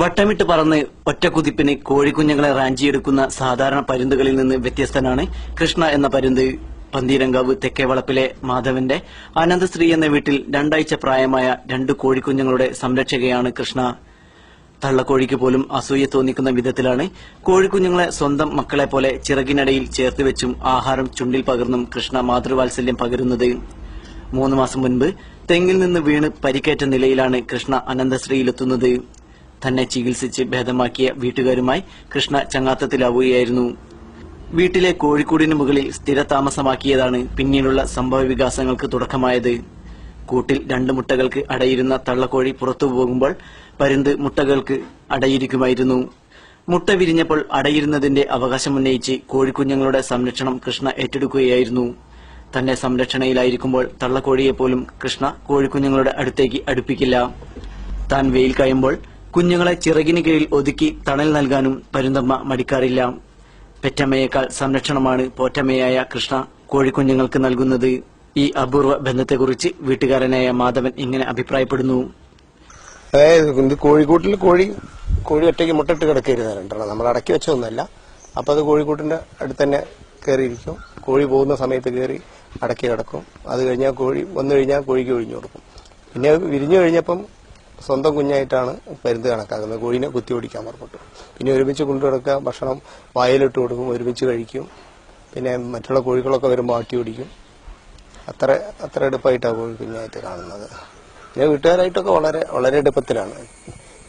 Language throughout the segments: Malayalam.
വട്ടമിട്ട് പറന്ന് ഒറ്റക്കുതിപ്പിന് കോഴിക്കുഞ്ഞുങ്ങളെ റാഞ്ചിയെടുക്കുന്ന സാധാരണ പരുന്തുകളിൽ നിന്ന് വ്യത്യസ്തനാണ് കൃഷ്ണ എന്ന പരുന്ത് പന്തീരങ്കാവ് തെക്കേവളപ്പിലെ മാധവന്റെ. അനന്തശ്രീ എന്ന വീട്ടിൽ രണ്ടാഴ്ച പ്രായമായ രണ്ട് കോഴിക്കുഞ്ഞുങ്ങളുടെ സംരക്ഷകയാണ് കൃഷ്ണ. തള്ളക്കോഴിക്ക് പോലും അസൂയ തോന്നിക്കുന്ന വിധത്തിലാണ് കോഴിക്കുഞ്ഞുങ്ങളെ സ്വന്തം മക്കളെ പോലെ ചിറകിനടയിൽ ചേർത്ത് വെച്ചും ആഹാരം ചുണ്ടിൽ പകർന്നും കൃഷ്ണ മാതൃവാത്സല്യം പകരുന്നത്. മൂന്ന് മാസം മുൻപ് തെങ്ങിൽ നിന്ന് വീണ് പരിക്കേറ്റ നിലയിലാണ് കൃഷ്ണ അനന്തശ്രീയിലെത്തുന്നത്. തന്നെ ചികിത്സിച്ച് ഭേദമാക്കിയ വീട്ടുകാരുമായി കൃഷ്ണ ചങ്ങാത്തത്തിലാവുകയായിരുന്നു. വീട്ടിലെ കോഴിക്കൂടിന് മുകളിൽ സ്ഥിരതാമസമാക്കിയതാണ് പിന്നീടുള്ള സംഭവ വികാസങ്ങൾക്ക് തുടക്കമായത്. കൂട്ടിൽ രണ്ട് മുട്ടകൾക്ക് അടയിരുന്ന തള്ളക്കോഴി പുറത്തുപോകുമ്പോൾ പരുന്ത് മുട്ടകൾക്ക് അടയിരിക്കുമായിരുന്നു. മുട്ട വിരിഞ്ഞപ്പോൾ അടയിരുന്നതിന്റെ അവകാശമുന്നയിച്ച് കോഴിക്കുഞ്ഞുങ്ങളുടെ സംരക്ഷണം കൃഷ്ണ ഏറ്റെടുക്കുകയായിരുന്നു. തന്റെ സംരക്ഷണയിലായിരിക്കുമ്പോൾ തള്ളക്കോഴിയെപ്പോലും കൃഷ്ണ കോഴിക്കുഞ്ഞുങ്ങളുടെ അടുത്തേക്ക് അടുപ്പിക്കില്ല. താൻ വെയിൽ കഴിയുമ്പോൾ കുഞ്ഞുങ്ങളെ ചിറകിന് കീഴിൽ ഒതുക്കി തണൽ നൽകാനും പരുന്തമ്മ മടിക്കാറില്ല. പെറ്റമ്മയേക്കാൾ സംരക്ഷണമാണ് പോറ്റമ്മയായ കൃഷ്ണ കോഴിക്കുഞ്ഞുങ്ങൾക്ക് നൽകുന്നത്. ഈ അപൂർവ ബന്ധത്തെക്കുറിച്ച് വീട്ടുകാരനായ മാധവൻ ഇങ്ങനെ അഭിപ്രായപ്പെടുന്നു. അതായത് കോഴിക്കൂട്ടിൽ കോഴി കോഴി ഒറ്റയ്ക്ക് മുട്ടിട്ട് കിടക്കരുത് നമ്മൾ അടക്കി വെച്ചതൊന്നുമല്ല. അപ്പൊ അത് കോഴിക്കൂട്ടിന്റെ അടുത്ത് തന്നെ കയറിയിരിക്കും. കോഴി പോകുന്ന സമയത്ത് കയറി അടക്കി കിടക്കും. അത് കഴിഞ്ഞാൽ കോഴി വന്നു കഴിഞ്ഞാൽ കോഴിക്ക് ഒഴിഞ്ഞു കൊടുക്കും. പിന്നെ വിരിഞ്ഞു കഴിഞ്ഞപ്പം സ്വന്തം കുഞ്ഞായിട്ടാണ് പരുന്ത് കണക്കാക്കുന്നത്. കോഴിനെ കുത്തി ഓടിക്കാൻ പുറപ്പെട്ടു പിന്നെ ഒരുമിച്ച് കൊണ്ടു കിടക്കുക ഭക്ഷണം വായിലിട്ട് കൊടുക്കും ഒരുമിച്ച് കഴിക്കും. പിന്നെ മറ്റുള്ള കോഴികളൊക്കെ വരുമ്പോൾ ആട്ടി ഓടിക്കും. അത്ര അത്ര എടുപ്പായിട്ടാണ് കോഴി കുഞ്ഞായിട്ട് കാണുന്നത്. പിന്നെ വീട്ടുകാരായിട്ടൊക്കെ വളരെ വളരെ എടുപ്പത്തിലാണ്.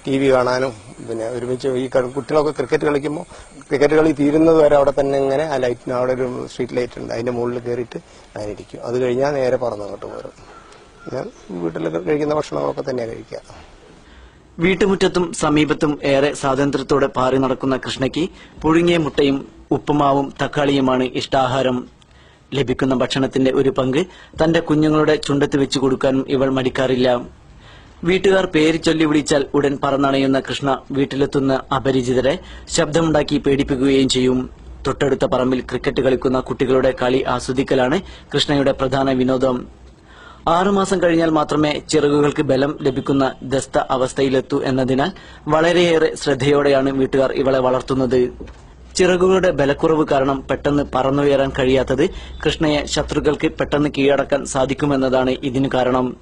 ടി വി കാണാനും പിന്നെ ഒരുമിച്ച് ഈ കളി- കുട്ടികളൊക്കെ ക്രിക്കറ്റ് കളിക്കുമ്പോൾ ക്രിക്കറ്റ് കളി തീരുന്നത് വരെ അവിടെ തന്നെ ഇങ്ങനെ ആ ലൈറ്റിന് അവിടെ ഒരു സ്ട്രീറ്റ് ലൈറ്റ് ഉണ്ട്. അതിന്റെ മുകളിൽ കയറിയിട്ട് അങ്ങനെ അത് കഴിഞ്ഞാൽ നേരെ പറന്നു അങ്ങോട്ട് പോരും. പിന്നെ വീട്ടിൽ കഴിക്കുന്ന ഭക്ഷണങ്ങളൊക്കെ തന്നെയാണ് കഴിക്കുക. വീട്ടുമുറ്റത്തും സമീപത്തും ഏറെ സ്വാതന്ത്ര്യത്തോടെ പാറി നടക്കുന്ന കൃഷ്ണയ്ക്ക് പുഴുങ്ങിയ മുട്ടയും ഉപ്പുമാവും തക്കാളിയുമാണ് ഇഷ്ടാഹാരം. ലഭിക്കുന്ന ഭക്ഷണത്തിന്റെ ഒരു പങ്ക് തന്റെ കുഞ്ഞുങ്ങളുടെ ചുണ്ടത്ത് വെച്ചു കൊടുക്കാനും ഇവൾ മടിക്കാറില്ല. വീട്ടുകാർ പേര് ചൊല്ലി വിളിച്ചാൽ ഉടൻ പറന്നണയുന്ന കൃഷ്ണ വീട്ടിലെത്തുന്ന അപരിചിതരെ ശബ്ദമുണ്ടാക്കി പേടിപ്പിക്കുകയും ചെയ്യും. തൊട്ടടുത്ത പറമ്പിൽ ക്രിക്കറ്റ് കളിക്കുന്ന കുട്ടികളുടെ കളി ആസ്വദിക്കലാണ് കൃഷ്ണയുടെ പ്രധാന വിനോദം. ആറുമാസം കഴിഞ്ഞാൽ മാത്രമേ ചിറകുകൾക്ക് ബലം ലഭിക്കുന്ന ദസ്ത അവസ്ഥയിലെത്തൂ എന്നതിനാൽ വളരെയേറെ ശ്രദ്ധയോടെയാണ് വീട്ടുകാർ ഇവളെ വളർത്തുന്നത്. ചിറകുകളുടെ ബലക്കുറവ് കാരണം പെട്ടെന്ന് പറന്നുയരാൻ കഴിയാത്തത് കൃഷ്ണയെ ശത്രുക്കൾക്ക് പെട്ടെന്ന് കീഴടക്കാൻ സാധിക്കുമെന്നതാണ് ഇതിന് കാരണം.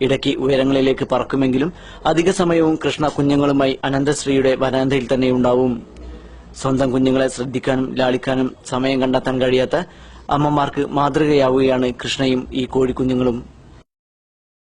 ഇടയ്ക്ക് ഉയരങ്ങളിലേക്ക് പറക്കുമെങ്കിലും അധിക സമയവും കൃഷ്ണ കുഞ്ഞുങ്ങളുമായി അനന്തശ്രീയുടെ വരാന്തയിൽ തന്നെയുണ്ടാവും സ്വന്തം കുഞ്ഞുങ്ങളെ ശ്രദ്ധിക്കാനും ലാളിക്കാനും സമയം കണ്ടെത്താൻ കഴിയാത്ത അമ്മമാർക്ക് മാതൃകയാവുകയാണ് കൃഷ്ണയും ഈ കോഴിക്കുഞ്ഞുങ്ങളും.